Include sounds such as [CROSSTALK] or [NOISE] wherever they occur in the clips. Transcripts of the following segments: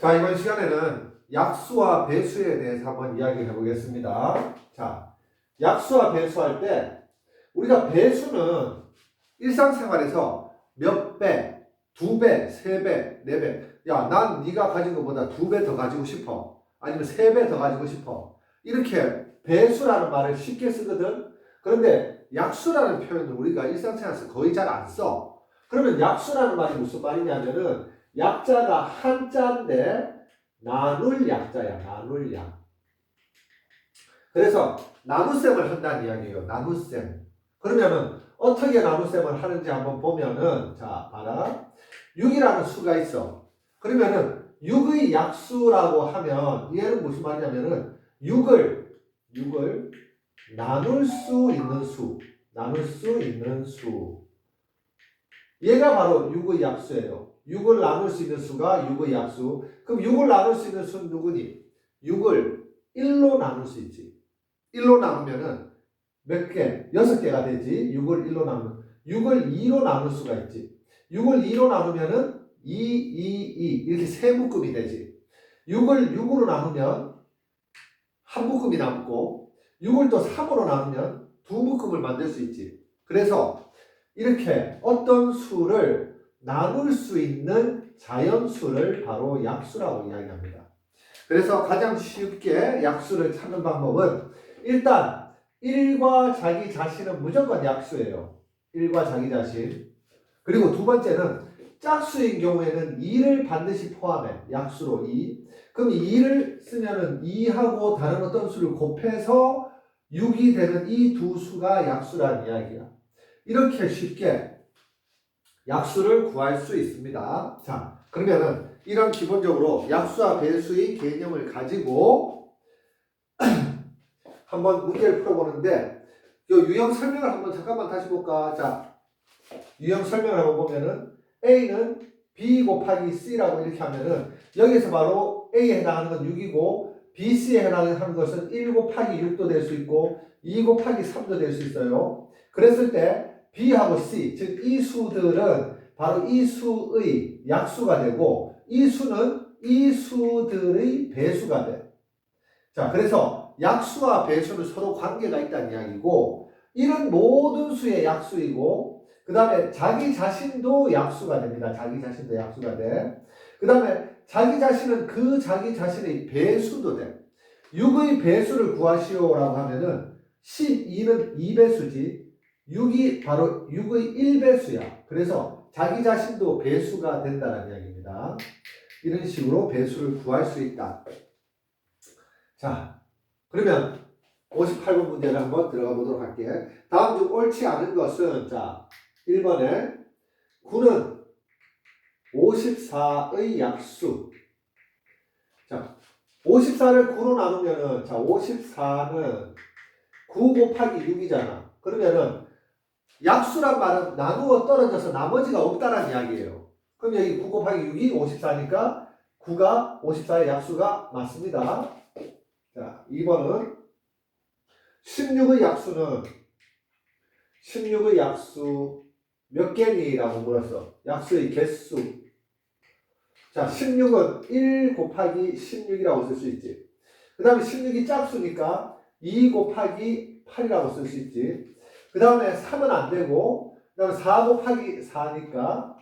자, 이번 시간에는 약수와 배수에 대해서 한번 이야기해 보겠습니다. 자, 약수와 배수할 때 우리가 배수는 일상생활에서 몇 배, 두 배, 세 배, 네 배. 야, 난 네가 가진 것보다 두 배 더 가지고 싶어. 아니면 세 배 더 가지고 싶어. 이렇게 배수라는 말을 쉽게 쓰거든. 그런데 약수라는 표현을 우리가 일상생활에서 거의 잘 안 써. 그러면 약수라는 말이 무슨 말이냐면은 약자가 한자인데 나눌 약자야. 나눌 약. 그래서 나눗셈을 한다는 이야기예요. 나눗셈. 그러면은 어떻게 나눗셈을 하는지 한번 보면은 자, 봐라. 6이라는 수가 있어. 그러면은 6의 약수라고 하면 얘는 무슨 말이냐면은 6을 6을 나눌 수 있는 수. 나눌 수 있는 수. 얘가 바로 6의 약수예요. 6을 나눌 수 있는 수가 6의 약수. 그럼 6을 나눌 수 있는 수는 누구니? 6을 1로 나눌 수 있지. 1로 나누면은 몇 개? 6개가 되지. 6을 1로 나누면. 6을 2로 나눌 수가 있지. 6을 2로 나누면은 2, 2, 2. 이렇게 세 묶음이 되지. 6을 6으로 나누면 한 묶음이 남고 6을 또 3으로 나누면 두 묶음을 만들 수 있지. 그래서 이렇게 어떤 수를 나눌 수 있는 자연수를 바로 약수라고 이야기합니다. 그래서 가장 쉽게 약수를 찾는 방법은 일단 1과 자기 자신은 무조건 약수예요. 1과 자기 자신. 그리고 두 번째는 짝수인 경우에는 2를 반드시 포함해. 약수로 2. 그럼 2를 쓰면은 2하고 다른 어떤 수를 곱해서 6이 되는 이 두 수가 약수라는 이야기야. 이렇게 쉽게 약수를 구할 수 있습니다. 자, 그러면은 이런 기본적으로 약수와 배수의 개념을 가지고 [CLEARS THROAT] 한번 문제를 풀어보는데 이 유형 설명을 한번 잠깐만 다시 볼까? 자, 유형 설명을 한번 보면은 A는 B 곱하기 C라고 이렇게 하면은 여기서 바로 A에 해당하는 건 6이고 B, C에 해당하는 것은 1 곱하기 6도 될 수 있고 2 곱하기 3도 될 수 있어요. 그랬을 때 B하고 C, 즉 이 수들은 바로 이 수의 약수가 되고 이 수는 이 수들의 배수가 돼. 자, 그래서 약수와 배수는 서로 관계가 있다는 이야기고 이런 모든 수의 약수이고 그 다음에 자기 자신도 약수가 됩니다. 자기 자신도 약수가 돼. 그 다음에 자기 자신은 그 자기 자신의 배수도 돼. 6의 배수를 구하시오라고 하면은 12는 2배수지 6이 바로 6의 1배수야. 그래서 자기 자신도 배수가 된다는 이야기입니다. 이런 식으로 배수를 구할 수 있다. 자, 그러면 58번 문제를 한번 들어가 보도록 할게요. 다음 중 옳지 않은 것은 자, 1번에 9는 54의 약수. 자, 54를 9로 나누면은 자, 54는 9 곱하기 6이잖아. 그러면은 약수란 말은 나누어 떨어져서 나머지가 없다는 이야기예요. 그럼 여기 9 곱하기 6이 54니까 9가 54의 약수가 맞습니다. 자, 2번은 16의 약수는 16의 약수 몇 개니라고 물었어. 약수의 개수. 자, 16은 1 곱하기 16이라고 쓸 수 있지. 그 다음에 16이 짝수니까 2 곱하기 8이라고 쓸 수 있지. 그 다음에 3은 안 되고, 그 다음에 4 곱하기 4니까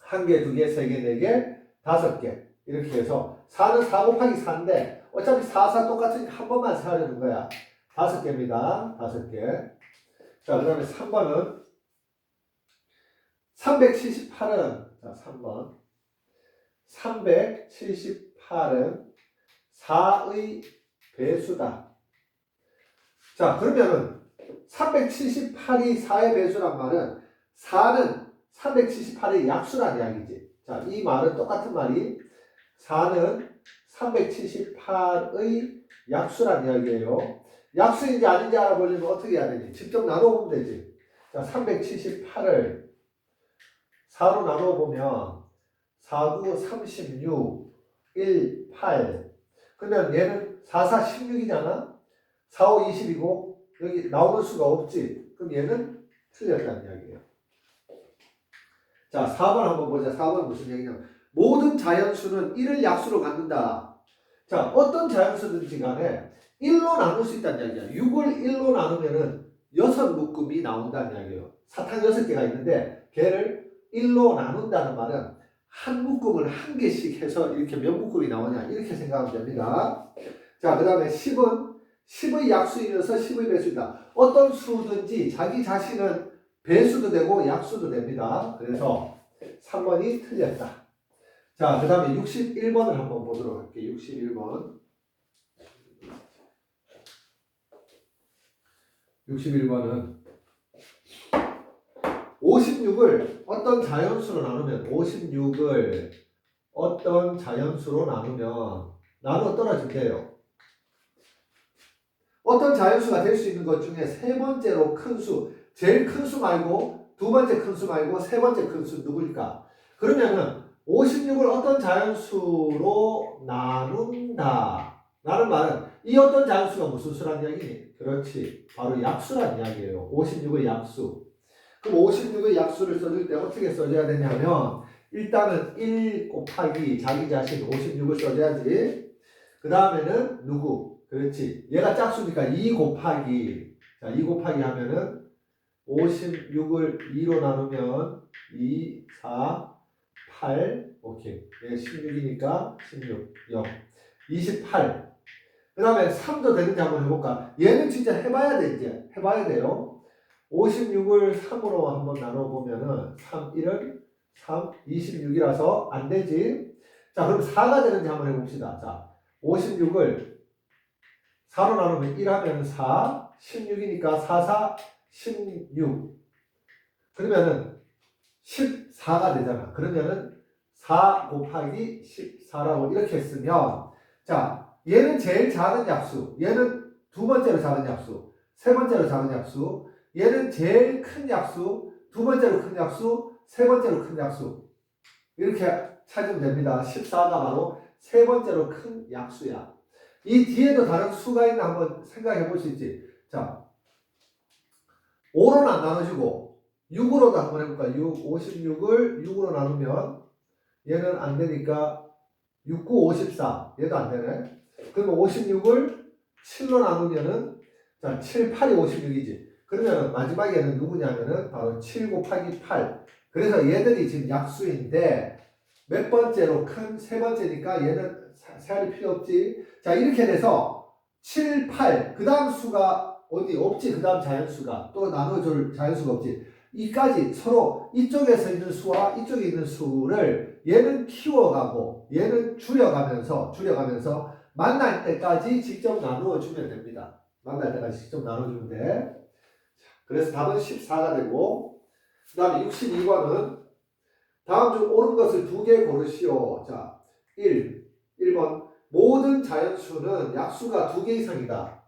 한 개, 두 개, 세 개, 네 개, 다섯 개. 이렇게 해서 4는 4 곱하기 4인데 어차피 4, 4 똑같으니까 한 번만 세하려는 거야. 다섯 개입니다. 다섯 개. 자, 그 다음에 3번은 378은, 자, 3번. 378은 4의 배수다. 자, 그러면은 378이 4의 배수란 말은 4는 378의 약수란 이야기지. 자, 이 말은 똑같은 말이 4는 378의 약수란 이야기예요. 약수인지 아닌지 알아보려면 어떻게 해야 되지? 직접 나눠보면 되지. 자, 378을 4로 나눠보면 4, 9, 36, 1, 8. 그러면 얘는 4, 4, 16이잖아? 4, 5, 20이고, 여기 나오는 수가 없지. 그럼 얘는 틀렸다는 이야기예요. 자, 4번 한번 보자. 4번 무슨 얘기냐면, 모든 자연수는 1을 약수로 갖는다. 자, 어떤 자연수든지 간에 1로 나눌 수 있다는 이야기야. 6을 1로 나누면은 6 묶음이 나온다는 이야기예요. 사탕 6개가 있는데 걔를 1로 나눈다는 말은 한 묶음을 한 개씩 해서 이렇게 몇 묶음이 나오냐 이렇게 생각하면 됩니다. 자, 그 다음에 10은 10의 약수이면서 10의 배수이다. 어떤 수든지 자기 자신은 배수도 되고 약수도 됩니다. 그래서 3번이 틀렸다. 자, 그 다음에 61번을 한번 보도록 할게요. 61번. 61번은 56을 어떤 자연수로 나누면 56을 어떤 자연수로 나누면 나누어 떨어진대요. 어떤 자연수가 될 수 있는 것 중에 세 번째로 큰 수, 제일 큰 수 말고 두 번째 큰 수 말고 세 번째 큰 수 누구일까? 그러면은 56을 어떤 자연수로 나눈다. 라는 말은 이 어떤 자연수가 무슨 수란 이야기니? 그렇지. 바로 약수란 이야기예요. 56의 약수. 그럼 56의 약수를 써줄 때 어떻게 써줘야 되냐면 일단은 1 곱하기 자기 자신 56을 써줘야지. 그 다음에는 누구? 그렇지. 얘가 짝수니까 2 곱하기 자, 2 곱하기 하면은 56을 2로 나누면 2, 4, 8 오케이. 얘 16이니까 16, 0 28. 그 다음에 3도 되는지 한번 해볼까? 얘는 진짜 해봐야 돼, 이제. 해봐야 돼요. 56을 3으로 한번 나눠보면은 3, 1은 3, 26이라서 안 되지. 자, 그럼 4가 되는지 한번 해봅시다. 자, 56을 4로 나누면 1 하면 4, 16이니까 4, 4, 16. 그러면은 14가 되잖아. 그러면은 4 곱하기 14라고 이렇게 쓰면 자, 얘는 제일 작은 약수. 얘는 두 번째로 작은 약수. 세 번째로 작은 약수. 얘는 제일 큰 약수. 두 번째로 큰 약수. 세 번째로 큰 약수. 이렇게 찾으면 됩니다. 14가 바로 세 번째로 큰 약수야. 이 뒤에도 다른 수가 있나 한번 생각해 볼 수 있지. 자, 5로는 안 나눠지고 6으로도 한번 해볼까? 6, 56을 6으로 나누면 얘는 안 되니까 6, 9, 54. 얘도 안 되네. 그러면 56을 7로 나누면은 자, 7, 8이 56이지. 그러면 마지막에는 누구냐면은 바로 7 곱하기 8. 그래서 얘들이 지금 약수인데 몇 번째로 큰 세 번째니까 얘는 사- 세알이 필요 없지. 자, 이렇게 돼서 7, 8. 그 다음 수가 어디 없지. 그 다음 자연수가 또 나눠줄 자연수가 없지. 이까지 서로 이쪽에서 있는 수와 이쪽에 있는 수를 얘는 키워가고 얘는 줄여가면서 줄여가면서 만날 때까지 직접 나누어 주면 됩니다. 만날 때까지 직접 나눠주면 돼. 자, 그래서 답은 14가 되고 그 다음에 62번은 다음 중 옳은 것을 두 개 고르시오. 자, 1. 1번 모든 자연수는 약수가 두 개 이상이다.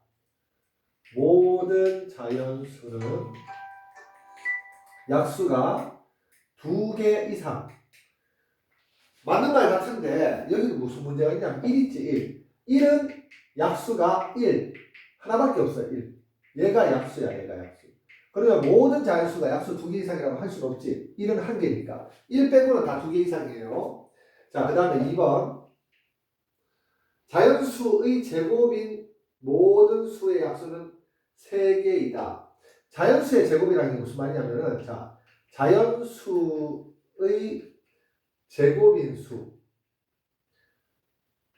모든 자연수는 약수가 두 개 이상. 맞는 말 같은데 여기는 무슨 문제가 있냐면 1 있지 1. 1은 약수가 1. 하나밖에 없어요. 1. 얘가 약수야. 얘가 약수. 그러면 모든 자연수가 약수 두 개 이상이라고 할 수는 없지. 1은 한 개니까. 1 빼고는 다 두 개 이상이에요. 자, 그 다음에 2번. 자연수의 제곱인 모든 수의 약수는 3개이다. 자연수의 제곱이라는 게 무슨 말이냐면은, 자, 자연수의 제곱인 수.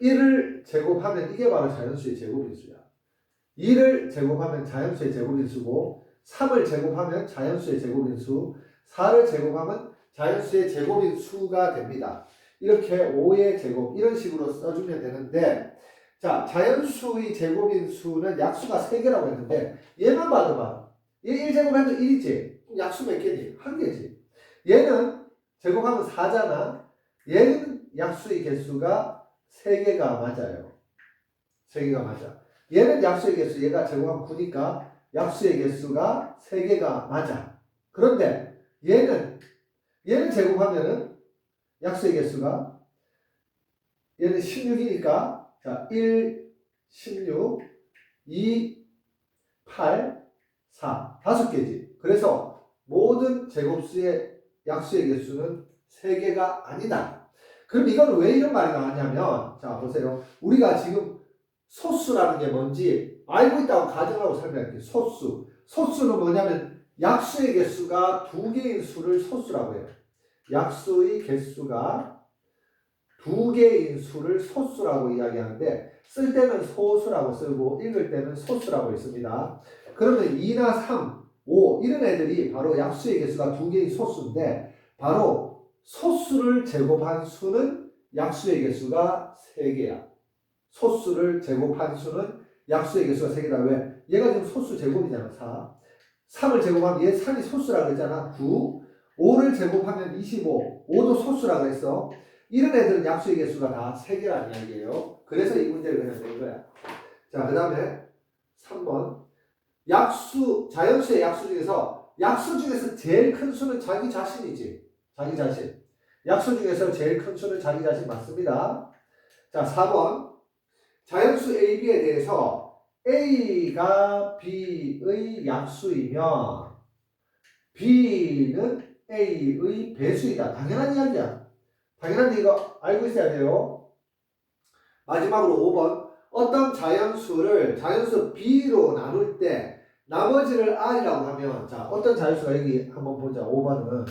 1을 제곱하면 이게 바로 자연수의 제곱인 수야. 2를 제곱하면 자연수의 제곱인 수고, 3을 제곱하면 자연수의 제곱인 수, 4를 제곱하면 자연수의 제곱인 수가 됩니다. 이렇게 5의 제곱 이런 식으로 써주면 되는데 자 자연수의 제곱인 수는 약수가 3개라고 했는데 얘만 봐도 봐. 얘 1제곱 해도 1이지. 약수 몇 개지. 얘는 제곱하면 4잖아. 얘는 약수의 개수가 3개가 맞아요. 3개가 맞아. 얘는 약수의 개수, 얘가 제곱하면 9니까 약수의 개수가 3개가 맞아. 그런데 얘는 얘는 제곱하면은 약수의 개수가 얘는 16이니까 자, 1, 16, 2, 8, 4 다섯 개지. 그래서 모든 제곱수의 약수의 개수는 3개가 아니다. 그럼 이건 왜 이런 말이 나왔냐면 자 보세요. 우리가 지금 소수라는 게 뭔지 알고 있다고 가정하고 설명할게요. 소수. 소수는 뭐냐면 약수의 개수가 두 개인 수를 소수라고 해요. 약수의 개수가 두 개인 수를 소수라고 이야기하는데 쓸 때는 소수라고 쓰고 읽을 때는 소수라고 있습니다. 그러면 2나 3, 5 이런 애들이 바로 약수의 개수가 두 개인 소수인데 바로 소수를 제곱한 수는 약수의 개수가 3개야. 소수를 제곱한 수는 약수의 개수가 3개다. 왜? 얘가 지금 소수 제곱이잖아. 4. 3을 제곱하면 얘 3이 소수라고 그랬잖아. 9. 5를 제곱하면 25. 5도 소수라고 했어. 이런 애들은 약수의 개수가 다 3개라는 이야기예요. 그래서 이 문제를 그냥 낸 거야. 자, 그 다음에 3번. 약수, 자연수의 약수 중에서 약수 중에서 제일 큰 수는 자기 자신이지. 자기 자신. 약수 중에서 제일 큰 수는 자기 자신 맞습니다. 자, 4번. 자연수 A, B에 대해서 A가 B의 약수이면 B는 A의 배수이다. 당연한 이야기야. 당연한데 이거 알고 있어야 돼요. 마지막으로 5번. 어떤 자연수를 자연수 B로 나눌 때 나머지를 R이라고 하면 자 어떤 자연수가 여기 한번 보자. 5번은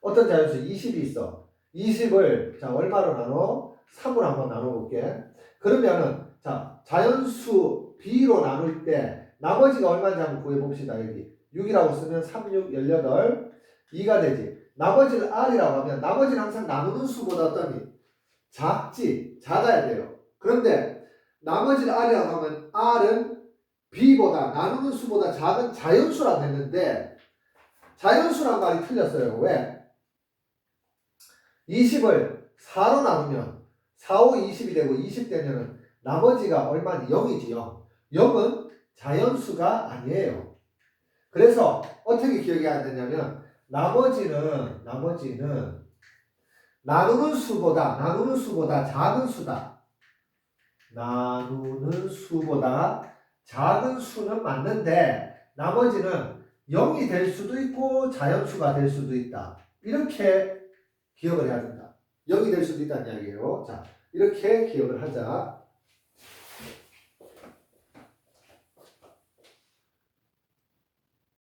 어떤 자연수 20이 있어. 20을 자 얼마로 나눠? 3으로 한번 나눠볼게. 그러면은 자 자연수 B로 나눌 때 나머지가 얼마인지 한번 구해봅시다. 여기 6이라고 쓰면 3, 6, 18 2가 되지. 나머지를 R이라고 하면 나머지는 항상 나누는 수보다 어떠니? 작지. 작아야 돼요. 그런데 나머지를 R이라고 하면 R은 B보다 나누는 수보다 작은 자연수라고 했는데 자연수란 말이 틀렸어요. 왜? 20을 4로 나누면 4, 5, 20이 되고 20 되면은 나머지가 얼마니? 0이지 0. 0은 자연수가 아니에요. 그래서 어떻게 기억해야 되냐면 나머지는 나머지는 나누는 수보다 나누는 수보다 작은 수다. 나누는 수보다 작은 수는 맞는데 나머지는 0이 될 수도 있고 자연수가 될 수도 있다. 이렇게 기억을 해야 된다. 0이 될 수도 있다는 이야기예요. 자, 이렇게 기억을 하자.